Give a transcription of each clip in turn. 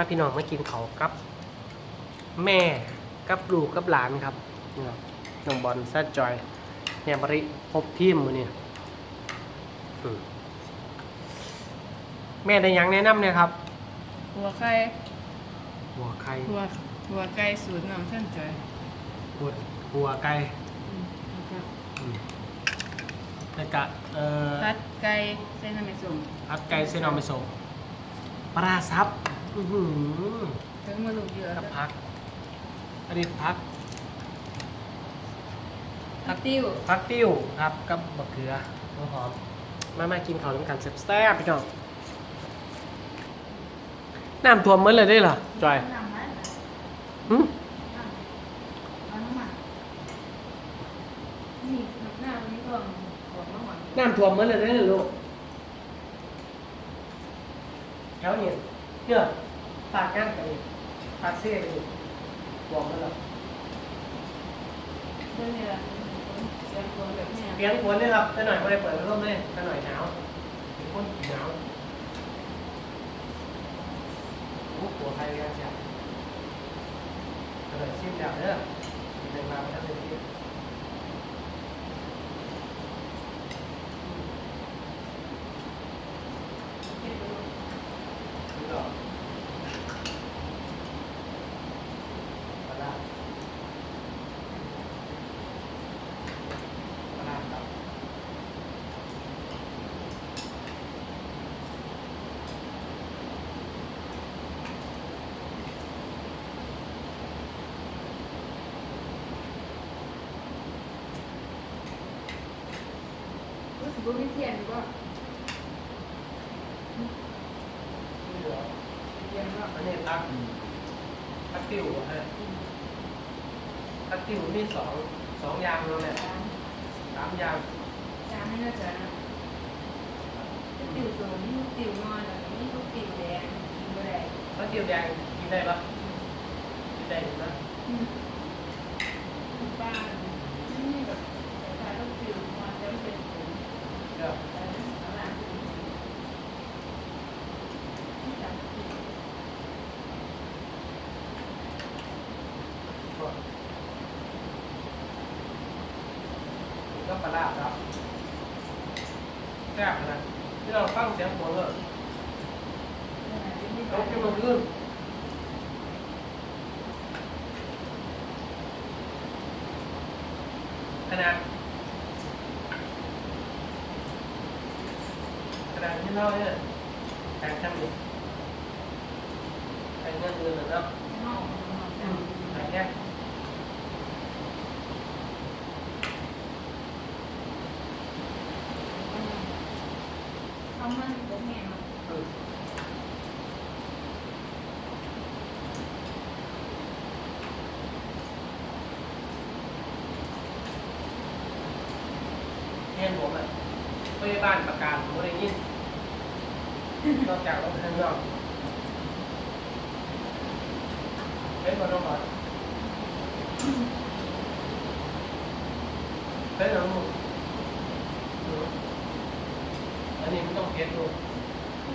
มาพี่น้องมากินเขาวกับ แม่กับลูกกับหลานครับนี่ครับน้องบอลแซดจอยแหนมริพบทีมมือนี่อืมแม่ได้หยังแนะนำเนี่ยครับ หัวไข่หัวไข่หัวหัวไก่สูตรน้ำเส้นจอยหัวหัวไก่อืมแล้วก็อืมแล้วก็เอ่อพัดไก่ใส่น้ำมันส้มผัดไก่เส้นออมไปส่งปลาซับ อื้อหือถึงมาลูกเยอะกับพัก อันนี้พัก ผักติ้วพักติ้วครับกับบักเขือหัวหอม มามากินข้าวน้ำกันแซ่บๆพี่น้อง น้ำท่วมเหมือนเลยได้เหรอจอยน้ำมันหึน้ำมันนี่หน้าวันนี้ก็บอกมาหวานน้ำท่วมเหมือนเลยได้เหรอลูกแถวนี้เนี่ย ฝากงานไปฝากเซ่ไปดิบอกมันหรอเรื่องนี้แหละเสียงคนแบบเนี้ยเปลี่ยนฝนเลยครับไปหน่อยไม่ได้เปิดพัดลมเลยไปหน่อยหนาวเป็นคนหนาวโอ้หัวใครกันเชียวเลยชิมแล้วเด้อเดินมาไม่ได้เลยชิมชิมต่อปลาร้าปลาร้าครับ รู้สึกว่าวิเทียนก็ นี่เหรอ เทียนก็ อันนี้ตักตักติวฮะตักติวมีสองสองอย่างแล้วเนี่ยจานสามอย่างจานให้น่าจะนะติ๋วตัวนี้ติ๋วนอนแล้วนี่ก็ติ๋วแดงกินก็ได้ตักติวแดงกินได้ปะกินได้ไหมอืมบ้านนี่แบบแต่ถ้าต้องติ๋วมาจะไม่เป็นผง เดี๋ยว แต่ไม่สามารถกินได้ที่จำเป็น ก็ปลาร้าครับแซ่บนะที่ เราฟังเสียงฝนเลยตกอยู่บนพื้นขนาดขนาดที่เราเนี่ยแต่งกันอยู่แต่งเงินเดือนหนึ่งเนาะแต่งแยก ทำมันผมแห้งอืมเรียนผมอะพยาบาลประกาศผมไม่ได้ยินนอกจากรถข้างนอกเป็นบนน้องบอลเป็นน้องมึงอืม อันนี้มันต้องเทสดู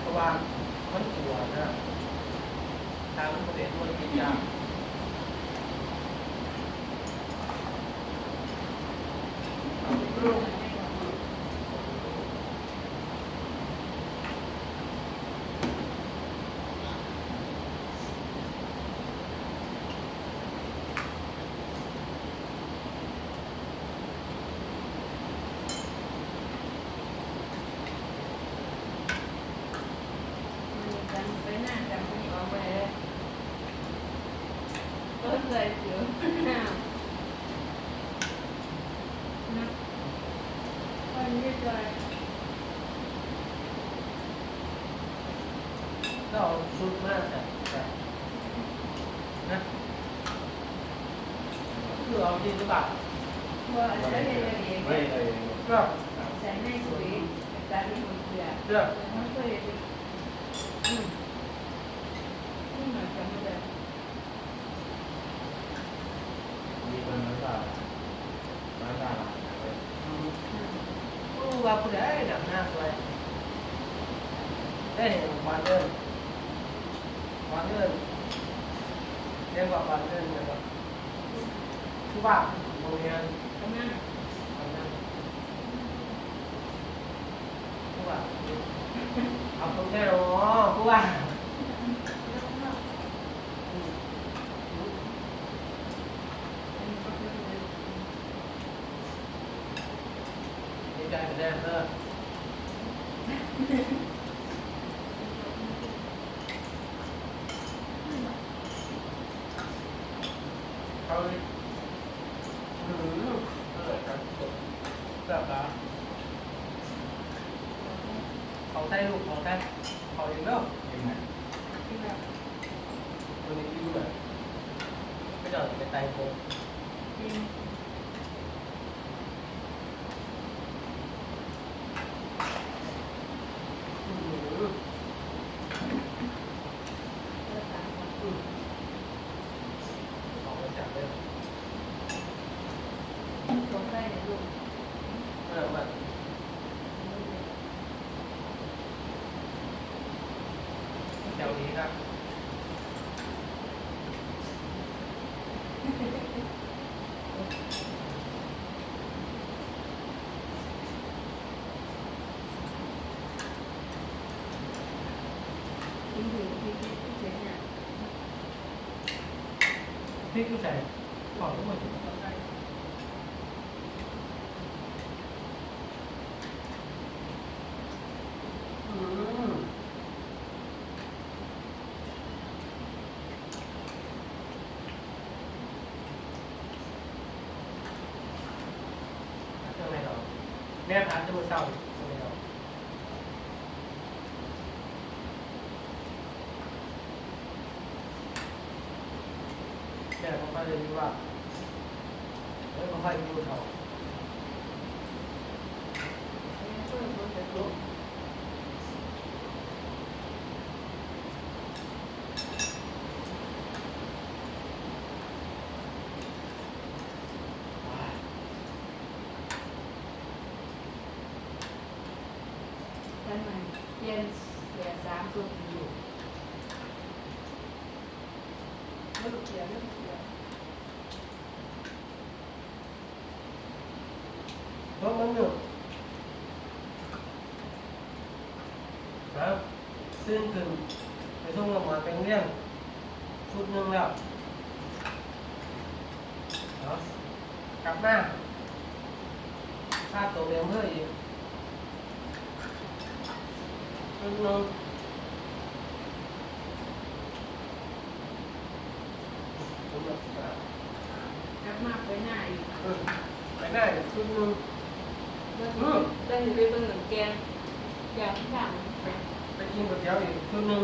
เพราะว่ามันปวดนะทางมันประเด็นมันกินยารูป มันกันไปหน้ากันมันออกไปเลยก็เคยเจอนะคนที่เคย ก็เอาชุดมากแต่แต่นะคือเอาจริงหรือเปล่าว่าใช้เงินเองไม่เลยก็ใช้ในสวยแต่ที่คนเกลียดเลือกมันเคยอืมนี่เหมือนกันเลย มีคนนั้นก็ร้านตาลาไป อืมรู้ ว่าผู้ใดหนักหน้าสวยได้เห็นวันเดิมวันเดินเรียกว่าวันเอินนะครับคือว่าโรงเรียนทำงานทำงานคือว่าเอาคนได้หรอคือว่าดี ใจไปแน่เออเขาเลยอืมเออครับแบบละเขาใส่ลูกเขาใส่เขาเองเนาะ ยังไง วันนี้ยิ้มเลยไม่จอดไปไต่โค้งอืมของมาจากเลยเออมันเดี๋ยวนี้ครับ พี่กูใส่ของทุกคนอืมทำไมเราแม่พาจะมาเศร้าทำไมเราแม่ เขาก็เลยรู้ว่าเฮ้ยเขาค่อยดูเขาเรียนเสียสามตัวอยู่ไม่ถูกเสียไม่ถูกเสีย เพราะ มันหนึ่งนะซึ่งถึงไปส่งลงมาเป็นเรื่องชุดหนึ่งแล้วเนาะกลับมาค่าตัวเรียนเพิ่มอีกชุดหนึ่งผมแบบอะกลับมาไปหน้าอีกเออไปได้ชุดหนึ่ง เรื่องนี้เรื่องนี้ไปเบิ่งหนังแกงอย่างที่สามไปไปกินก๋วยเตี๋ยวอีกชุดหนึ่ง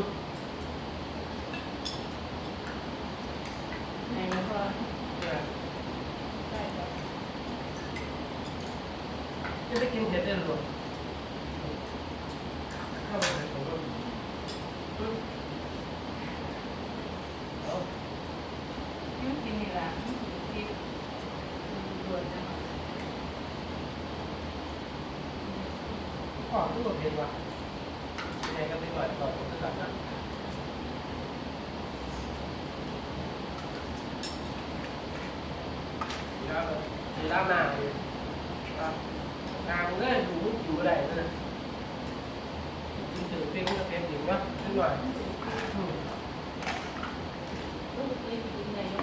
ไหนแล้วก็เนี่ยได้ครับจะได้กินเผ็ดได้หรอเข้าไปในผมก็อืมเอา ยุ่งกินนี่แหละที่ด่วนนะครับ พ่อรู้ว่าเผ็ดว่ะยังไงก็ไปก่อนก่อนผมจะกลับนะ แล้วสีล้างหน้าเลยครับงานเงื่อนดูอยู่อะไรนั่นน่ะกินถึงเป็นก็เป็นอยู่เนาะนิดหน่อยอืมลูกกินกินไหนเน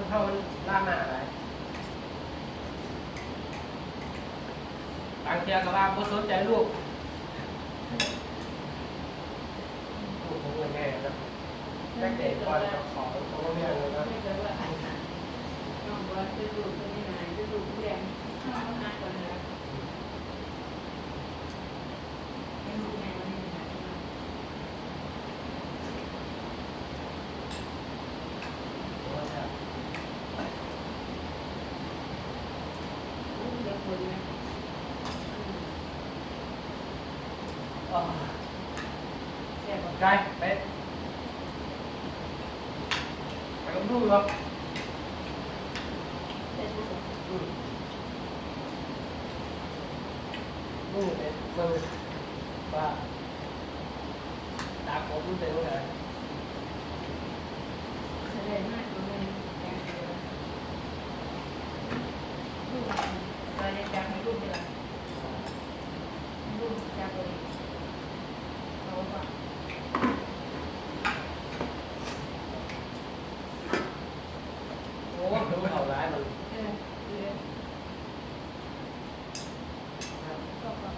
าเข้ามันล้าหน้าอะไรบางเทีก็ว่าบ่สนใจลูกลูกของเงินแม่นะแม่เด็กก่อนขอของแม่เลยนะ ไม่เกิดว่าน้องว่าจะ ดูตัวนี้ไหนจะดูแดงข้าวหน้าก่อนนะให้ลูกแม่วันนี้ไหนลูกจะคนนะแซ่บไกลไปไปดูเหรอ กเป็นมือว่ามันเป็นยังไงแสดงมากตัวนึงแกงเขียวลูกเราจะจำให้ลูกเดือนลูกจำเลยเขาบอก โอ้ยมันเอาร้ายมัน เออเออก็ก็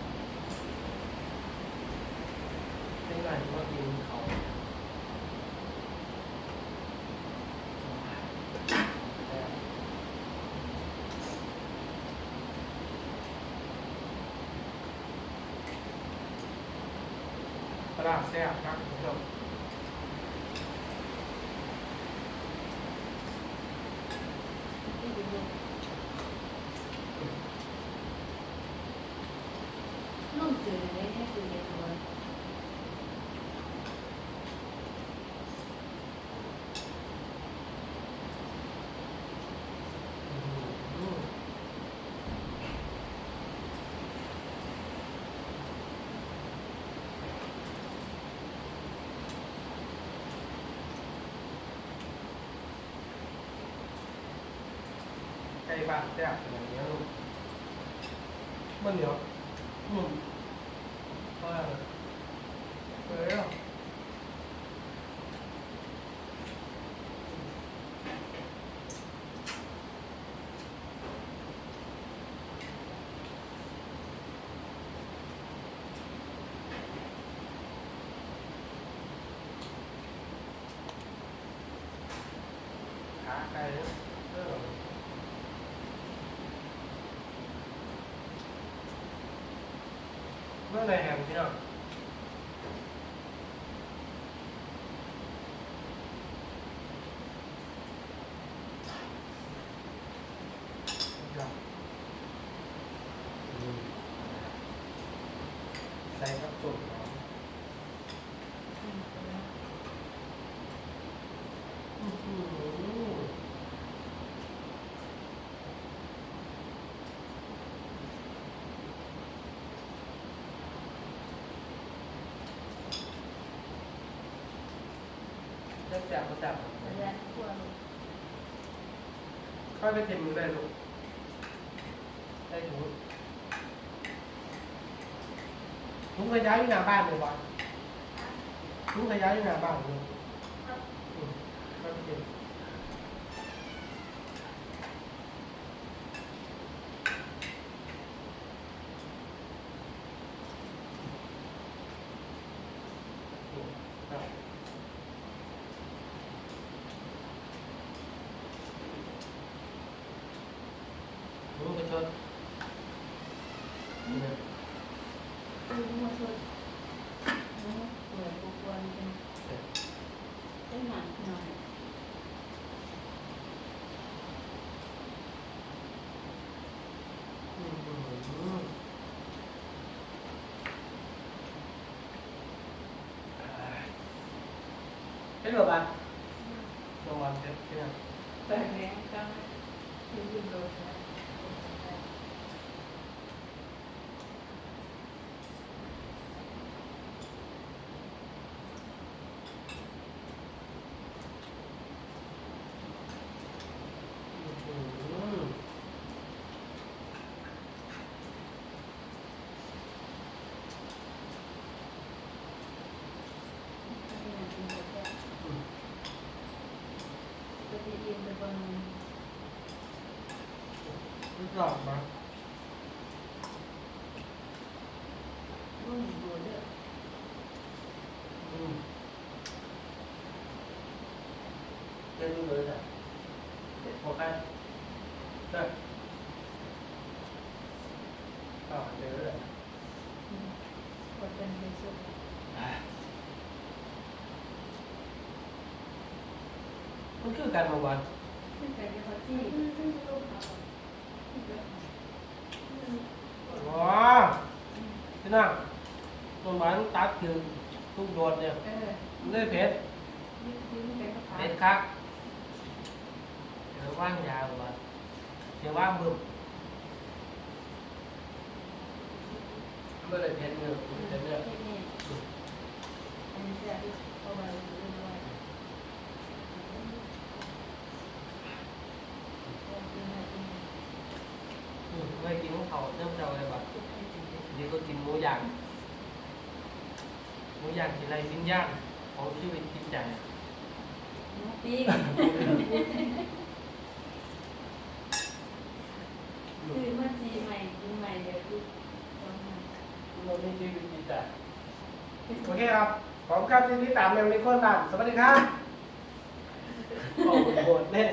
เป็นไงว่ากินเขา ปลาแซ่บครับคุณผู้ชมที่ดูดูนุ่มจืดเลยเนี่ยคือเย็นตัว อืมไก่ บ้านแซ่บอย่างนี้ยลูกมันเหนียวอืมว่าเออขาไก่เนี่ยเอ อเมื่อไหร่แฮมพี่น้องอืมใส่กับตุ่มเนาะอื้อหือเริ่ม จากมาจากระยะทั่วค่อยไปเต็มมือได้ลูกได้ถุงถุงขยะอยู่หน้าบ้านเลยวะถุงขยะอยู่หน้าบ้านเลยอืมค่อยไปเต็มอืมครับ รู้ไปชดนี่นะ คือมาช่วยเปิดบุกวนเป็นได้หนักหน่อย อืมอืมอืมอ่าเป็นแบบว่าโรงพยาบาลเสร็จที่นั่น แต่แรงก็คือยืนโดนนะ อืม ที่นั่นเป็นแบบแค่ อืม ก็ที่ยืนเป็นบน รู้จักมารุ่นดูเด้ออืมเรียนรู้เลยจ้ะเด็กพอใครได้ต่อเจอเลยกดเป็นเป็นสุดมันคือการมาวันขึ้นไปที่เขาที่ น้าต้นไม้ตัดถึงทุกโดดเนี่ยเลยเพ็ดเป็ระเพราเผ็ดคักเดี๋ยวว่างยาวก่อเดี๋ยวว่างบึ้มเมื่อไรเผ็ดเนื้อเพชจเนื้อเผ็ดนี่อันเกี่เข้ามาล้วยอืมอเจะาอะไรบ ดี๋ยวก็กินหมูย่างหมูย่างกินอะไรกินย่างของชีวิตจิตใจหมูปิ้งคือมาจีใหม่กินใหม่เดี๋ยวดูตอนนั้นเราไม่ชีวิตจิตใจโอเคครับขอบคุณครับที่ติดตามแมวในคนบ้านสวัสดีครับโอ้โหโหดเนี่ย